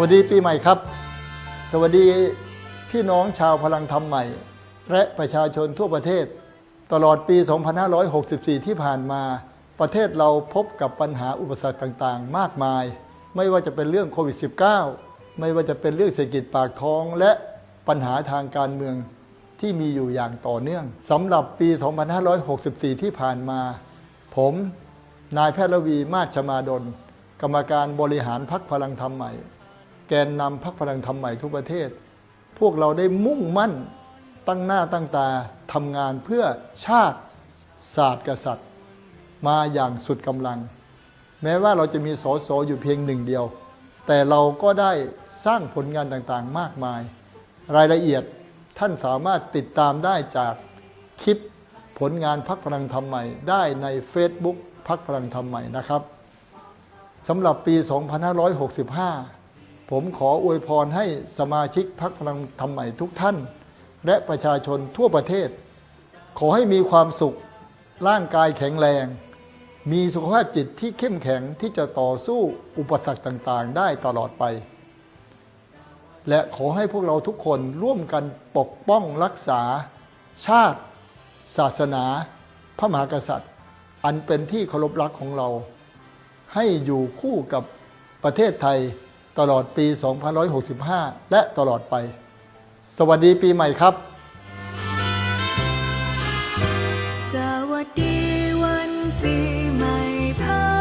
วัสดีปีใหม่ครับ สวัสดีพี่น้องชาวพลังธรรมใหม่ และประชาชนทั่วประเทศ ตลอดปี 2564 ที่ผ่านมา ประเทศเราพบกับปัญหาอุปสรรคต่างๆ มากมาย ไม่ว่าจะเป็นเรื่องโควิด -19 ไม่ว่าจะเป็นเรื่องเศรษฐกิจปากท้อง และปัญหาทางการเมืองที่มีอยู่อย่างต่อเนื่องสำหรับปี 2564 ที่ผ่านมา ผม นายแพทย์ระวีมาชมาดล กรรมการบริหารพักพลังธรรมใหม่ แกนนำพักพลังธรรมใหม่ทุกประเทศ พวกเราได้มุ่งมั่นตั้งหน้าตั้งตาทำงานเพื่อชาติศาสตร์กษัตริย์ มาอย่างสุดกำลัง แม้ว่าเราจะมีสอสออยู่เพียงหนึ่งเดียว แต่เราก็ได้สร้างผลงานต่างๆมากมาย รายละเอียดท่านสามารถติดตามได้จากคลิปผลงานพักพลังธรรมใหม่ ได้ใน Facebook พักพลังธรรมใหม่นะครับสำหรับปี 2565 ผมขออวยพรให้สมาชิกพักพลังธรรมใหม่ทุกท่าน และประชาชนทั่วประเทศ ขอให้มีความสุข ร่างกายแข็งแรง มีสุขภาพจิตที่เข้มแข็งที่จะต่อสู้อุปสรรคต่างๆ ได้ตลอดไป และขอให้พวกเราทุกคนร่วมกันปกป้องรักษา ชาติ ศาสนา พระมหากษัตริย์ อันเป็นที่เคารพรักของเรา ให้อยู่คู่กับประเทศไทย ตลอดปี 2565 และตลอดไป สวัสดีปีใหม่ครับ สวัสดีวันปีใหม่พา